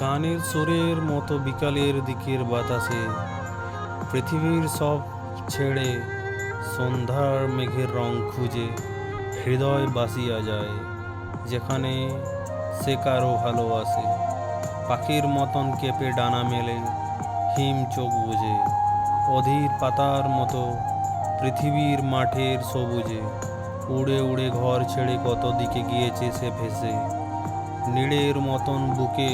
কানের সুরের মতো বিকালের দিকের বাতাসে পৃথিবীর সব ছেড়ে সন্ধ্যার মেঘের রং খুঁজে হৃদয় বাসিয়া যায়, যেখানে সে কারও ভালোবাসে। পাখির মতন কেঁপে ডানা মেলে, হিম চোখ বুঝে। অধীর পাতার মতো পৃথিবীর মাঠের সবুজে। উড়ে উড়ে ঘর ছেড়ে কত দিকে গিয়েছে সে ভেসে। নীড়ের মতন বুকে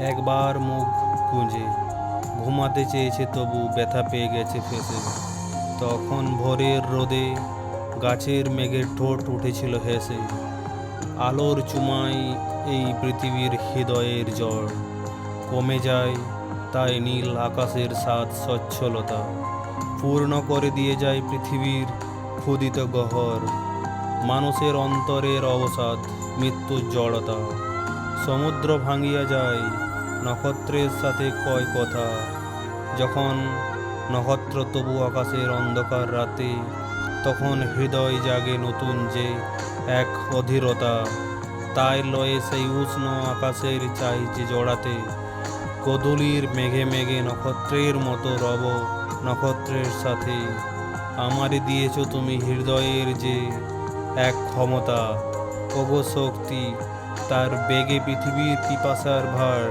একবার মুখ গুঁজে, ঘুমাতে চেয়েছে তবু ব্যথা পেয়ে গেছে ফেসে। তখন ভোরের রোদে গাছের মেঘের ঠোঁট উঠেছিল হেসে। আলোর চুমাই এই পৃথিবীর হৃদয়ের জ্বর। কমে যায় তাই নীল আকাশের স্বাদ স্বচ্ছলতা পূর্ণ করে দিয়ে যায় পৃথিবীর ক্ষুদিত গহর মানুষের অন্তরের অবসাদ, মৃত্যুর জড়তা। সমুদ্র ভাঙিয়া যায় নক্ষত্রের সাথে কয় কথা। যখন নক্ষত্র তবু আকাশের অন্ধকার রাতে, তখন হৃদয় জাগে নতুন যে এক অধীরতা। তাই লয়ে সেই উষ্ণ আকাশের চাই যে জড়াতে, কদলির মেঘে মেঘে নক্ষত্রের মতো রব নক্ষত্রের সাথে। আমারে দিয়েছ তুমি হৃদয়ের যে এক ক্ষমতা, ওগো শক্তি, তার বেগে পৃথিবীর পিপাসার ভার।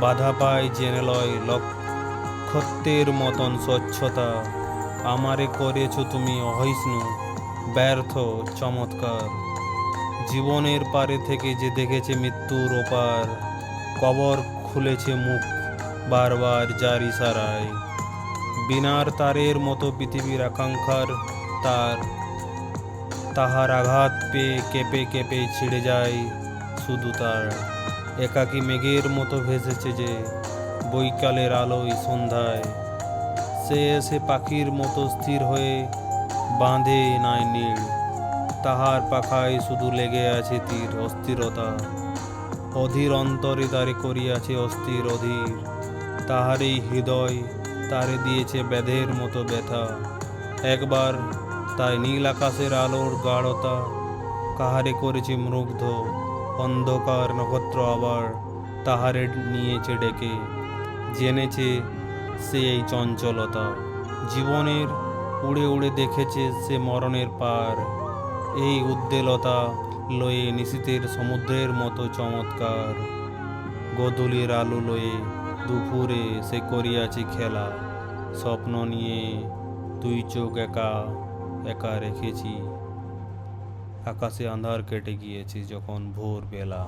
বাধা পায় জেনে লয় লক্ষত্বের মতন স্বচ্ছতা। আমারে করেছ তুমি অহিষ্ণু, ব্যর্থ, চমৎকার। জীবনের পারে থেকে যে দেখেছে মৃত্যুর ওপার, কবর খুলেছে মুখ বারবার যার ইশারায়। বিনার তারের মতো পৃথিবীর আকাঙ্ক্ষার তার, তাহার আঘাত পেয়ে কেঁপে কেঁপে ছিঁড়ে যায় শুধু তার। একাকী মেঘের মতো ভেসেছে যে বৈকালের আলোয় সন্ধ্যায়। সে এসে পাখির মতো স্থির হয়ে বাঁধে নাই নীড় তাহার পাখায় শুধু লেগে আছে তীর, অস্থিরতা। অধীর অন্তরে তারে করিয়াছে অস্থির অধীর। তাহারই হৃদয়, তারে দিয়েছে ব্যাধের মতো ব্যথা। একবার তাই নীল আকাশের আলোর গাঢ়তা কাহারে করেছে মুগ্ধ। অন্ধকার নক্ষত্র আবার তাহারে নিয়েছে ডেকে। জেনেছে সে এই চঞ্চলতা। জীবনের উড়ে উড়ে দেখেছে সে মরণের পার। এই উদ্দেলতা লয়ে নিশীতের সমুদ্রের মতো চমৎকার। গধূলির আলো লয়ে দুপুরে সে করিয়াছে খেলা। স্বপ্ন নিয়ে দুই চোখ একা একা রেখেছি। আকাশে আন্ধার কেটে গিয়েছে যখন ভোর বেলা